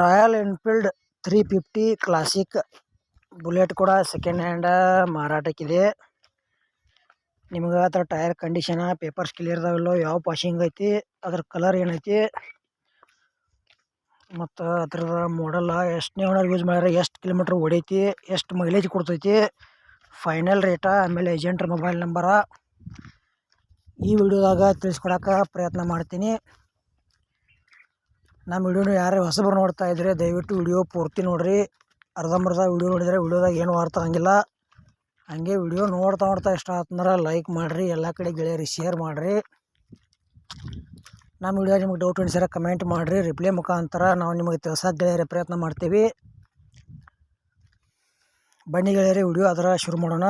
Royal Enfield three fifty classic bullet ಕೂಡ second hand ಮಾರಾಟಕ್ಕಿದೆ. ನಿಮ್ಗೆ ಅದರ ಟೈರ್ ಕಂಡೀಷನ ಪೇಪರ್ಸ್ ಕ್ಲಿಯರ್ ಇದಾವಿಲ್ಲೋ, ಯಾವ ಪಾಸಿಂಗ್ ಐತಿ, ಅದ್ರ ಕಲರ್ ಏನೈತಿ, ಮತ್ತು ಅದ್ರದ ಮಾಡಲ್ಲ ಎಷ್ಟು ಓನರ್ ಯೂಸ್ ಮಾಡ್ಯಾರ, ಎಷ್ಟು ಕಿಲೋಮೀಟ್ರ್ ಹೊಡೈತಿ ಎಷ್ಟು ಮೈಲೇಜ್ ಕೊಡ್ತೈತಿ ಫೈನಲ್ ರೇಟ, ಆಮೇಲೆ ಏಜೆಂಟ್ರ ಮೊಬೈಲ್ ನಂಬರ ಈ ವಿಡಿಯೋದಾಗ ತಿಳಿಸ್ಕೊಡಕ್ಕೆ ಪ್ರಯತ್ನ ಮಾಡ್ತೀನಿ. ನಮ್ಮ ವಿಡಿಯೋನ ಯಾರೇ ಹೊಸಬ್ರು ನೋಡ್ತಾ ಇದ್ರೆ ದಯವಿಟ್ಟು ವಿಡಿಯೋ ಪೂರ್ತಿ ನೋಡಿರಿ. ಅರ್ಧಂಬರ್ಧ ವಿಡಿಯೋ ನೋಡಿದರೆ ವಿಡಿಯೋದಾಗ ಏನು ಅರ್ಥ ಆಗಂಗಿಲ್ಲ. ಹಾಗೆ ವಿಡಿಯೋ ನೋಡ್ತಾ ನೋಡ್ತಾ ಇಷ್ಟ ಆತಂದ್ರೆ ಲೈಕ್ ಮಾಡಿರಿ, ಎಲ್ಲ ಕಡೆ ಗೆಳೆಯರಿ ಶೇರ್ ಮಾಡಿರಿ. ನಮ್ಮ ವಿಡಿಯೋ ನಿಮಗೆ ಡೌಟ್ ಅನ್ಸಿರೋ ಕಮೆಂಟ್ ಮಾಡಿರಿ. ರಿಪ್ಲೈ ಮುಖಾಂತರ ನಾವು ನಿಮಗೆ ತಿಳ್ಸಕ್ಕೆ ಗೆಳೆಯರಿ ಪ್ರಯತ್ನ ಮಾಡ್ತೀವಿ. ಬನ್ನಿ ಗೆಳೆಯರಿ, ವಿಡಿಯೋ ಅದರ ಶುರು ಮಾಡೋಣ.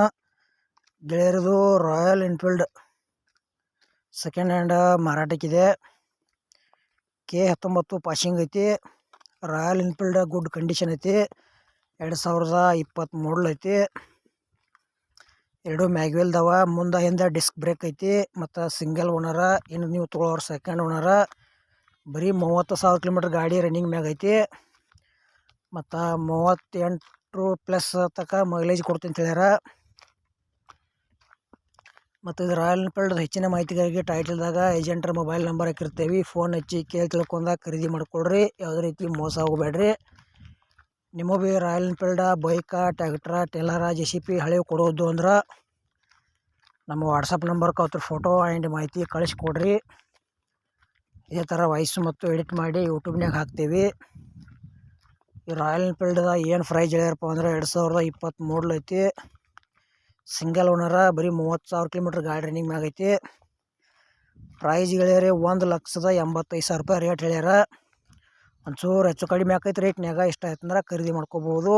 ಗೆಳೆಯರದು ರಾಯಲ್ ಎನ್ಫೀಲ್ಡ್ ಸೆಕೆಂಡ್ ಹ್ಯಾಂಡ್ ಮಾರಾಟಕ್ಕಿದೆ. ಕೆ ಹತ್ತೊಂಬತ್ತು ಪಾಸಿಂಗ್ ಐತಿ. ರಾಯಲ್ ಎನ್ಫೀಲ್ಡ್ ಗುಡ್ ಕಂಡೀಷನ್ ಐತಿ. ಎರಡು ಸಾವಿರದ ಇಪ್ಪತ್ತ್ಮೂರಲ್ಲಿ ಐತಿ. ಎರಡು ಮ್ಯಾಗ್ವೆಲ್ದವ ಮುಂದೆ ಹಿಂದೆ ಡಿಸ್ಕ್ ಬ್ರೇಕ್ ಐತಿ. ಮತ್ತು ಸಿಂಗಲ್ ಓನರ ಇನ್ನು ನೀವು ತೊಗೊಳೋರು ಸೆಕೆಂಡ್ ಓನರ ಬರೀ ಮೂವತ್ತು ಸಾವಿರ ಕಿಲೋಮೀಟ್ರ್ ಗಾಡಿ ರನ್ನಿಂಗ್ ಮ್ಯಾಗ ಐತಿ. ಮತ್ತು ಮೂವತ್ತೆಂಟು ಪ್ಲಸ್ ತನಕ ಮೈಲೇಜ್ ಕೊಡ್ತೀನಿ ಅಂತ ಹೇಳ್ಯಾರ. ಮತ್ತು ಇದು ರಾಯಲ್ ಎನ್ಫೀಲ್ಡ್ ಹೆಚ್ಚಿನ ಮಾಹಿತಿಗಾಗಿ ಟೈಟಲ್ದಾಗ ಏಜೆಂಟ್ರ ಮೊಬೈಲ್ ನಂಬರ್ ಹಾಕಿರ್ತೇವೆ. ಫೋನ್ ಹಚ್ಚಿ ಕೇಳಿ ತಿಳ್ಕೊಂಡಾಗ ಖರೀದಿ ಮಾಡ್ಕೊಳ್ರಿ. ಯಾವುದೇ ರೀತಿ ಮೋಸ ಹೋಗಬೇಡ್ರಿ ನಿಮ್ಮ ಭೀ royal Enfield bike, tractor, trailer, J C B ಹಳೆ ಕೊಡೋದು ಅಂದ್ರೆ ನಮ್ಮ ವಾಟ್ಸಪ್ ನಂಬರ್ಗೆ ಅವ್ರ ಫೋಟೋ ಆ್ಯಂಡ್ ಮಾಹಿತಿ ಕಳಿಸ್ಕೊಡ್ರಿ ಇದೇ ಥರ ವಾಯ್ಸು ಮತ್ತು ಎಡಿಟ್ ಮಾಡಿ ಯೂಟ್ಯೂಬ್ನಾಗ ಹಾಕ್ತೀವಿ. ಈ ರಾಯಲ್ ಎನ್ಫೀಲ್ಡ್ದಾಗ ಏನು ಪ್ರೈಜ್ ಹೇಳ್ಯಾರಪ್ಪ ಅಂದ್ರೆ ಎರಡು ಸಾವಿರದ ಇಪ್ಪತ್ತ್ಮೂರಲ್ ಐತಿ. ಸಿಂಗಲ್ ಓನರ ಬರೀ ಮೂವತ್ತು ಸಾವಿರ ಕಿಲೋಮೀಟ್ರ್ ಗಾಡಿ ರನ್ನಿಂಗ್ ಮ್ಯಾಗ ಐತಿ. ಪ್ರೈಸ್ ಹೇಳ್ಯಾರ ಒಂದು ಲಕ್ಷದ ಎಂಬತ್ತೈದು ಸಾವಿರ ರೂಪಾಯಿ ರೇಟ್ ಹೇಳ್ಯಾರ. ಒಂಚೂರು ಹೆಚ್ಚು ಕಡಿಮೆ ಆಕೈತೆ ರೇಟ್ನ್ಯಾಗ ಇಷ್ಟ ಆಯ್ತಂದ್ರೆ ಖರೀದಿ ಮಾಡ್ಕೋಬೋದು.